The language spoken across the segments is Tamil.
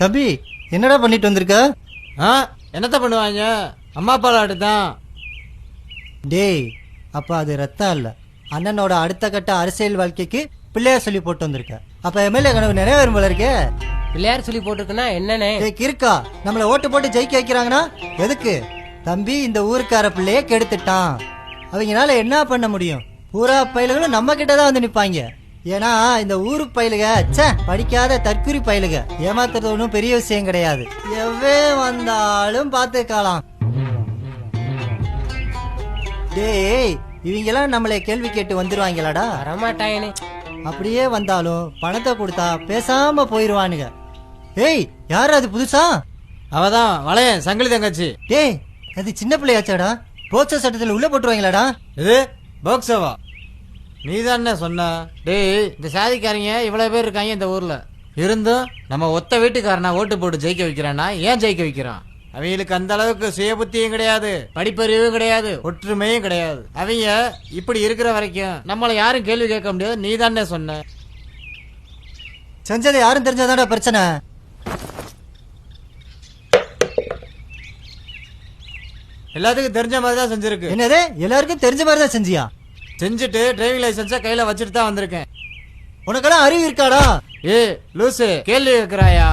தம்பி என்னடா பண்ணிட்டு வந்திருக்க? ஆ என்னத்த பண்ணுவாங்க? அம்மா அப்பாலாட்டு தான் டேய் அப்ப அது ரத்தம் இல்ல. அண்ணனோட அடுத்த கட்ட அரசியல் வாழ்க்கைக்கு பிள்ளையார் சொல்லி போட்டு வந்திருக்க. அப்ப எம்எல்ஏ கனவு நிறைவேறும் போல இருக்கே. பிள்ளையார் சொல்லி போட்டிருக்குன்னா என்னண்ணே? டேய் கிறுக்கா நம்மள ஓட்டு போட்டு ஜெயிக்க வைக்கிறாங்கன்னா எதுக்கு? தம்பி இந்த ஊருக்கார பிள்ளைய கெடுத்துட்டான். அவங்கனால என்ன பண்ண முடியும்? பூரா பயலுகளும் நம்ம கிட்ட தான் வந்து நிப்பாங்க. ஏன்னா இந்த ஊரு பயலுக ச்சே படிக்காத தற்குறி பயலுக. ஏமாத்துறது ஒன்றும் பெரிய விஷயம் கிடையாது. எவ்வே வந்தாலும் பார்த்துக்கலாம் டேய் இவங்கெல்லாம் நம்மளை கேள்வி கேட்டு வந்துருவாங்களாடா? வரமாட்டாயனே. அப்படியே வந்தாலும் பணத்தை கொடுத்தா பேசாம போயிருவானுங்க. ஏய் யார் அது புதுசா? அவதான் வளையன் சங்கிலி தங்கச்சி. டேய் அது சின்ன பிள்ளையாச்சாடா? போக்சோ சட்டத்தில் உள்ள போட்டுருவாங்களாடா? இது போக்சவா நீ தானே சொன்ன. டேய் இந்த சாதிக்காரங்க இவ்வளவு பேர் இருக்காங்க இந்த ஊர்ல. இருந்தும் நம்ம ஒத்த வீட்டுக்காரனா ஓட்டு போட்டு ஜெயிக்க வைக்கிறான்னா ஏன் ஜெயிக்க வைக்கிறான்? அவங்களுக்கு அந்த அளவுக்கு சுய புத்தியும் கிடையாது படிப்பறிவும் கிடையாது ஒற்றுமையும் கிடையாது. அவங்க இப்படி இருக்கிற வரைக்கும் நம்மளை யாரும் கேள்வி கேட்க முடியாது. நீ தானே சொன்ன. செஞ்சதை யாரும் தெரிஞ்சதாடா பிரச்சனை. எல்லாத்துக்கும் தெரிஞ்ச மாதிரி தான் செஞ்சிருக்கு. என்னது? எல்லாருக்கும் தெரிஞ்ச மாதிரி தான் செஞ்சியா? செஞ்சுட்டு டிரைவிங் லைசன்ஸை கையில் வச்சுட்டு தான் வந்திருக்கேன். உனக்கெல்லாம் அறிவு இருக்காடா? ஏ லூசு கேள்வி கேட்குறாயா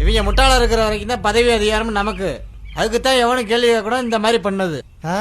இவங்க முட்டாளாக இருக்கிற வரைக்கும் தான் பதவி அதிகாரம் நமக்கு. அதுக்கு தான் எவனும் கேள்வி கேட்கணும் இந்த மாதிரி பண்ணது. ஆ?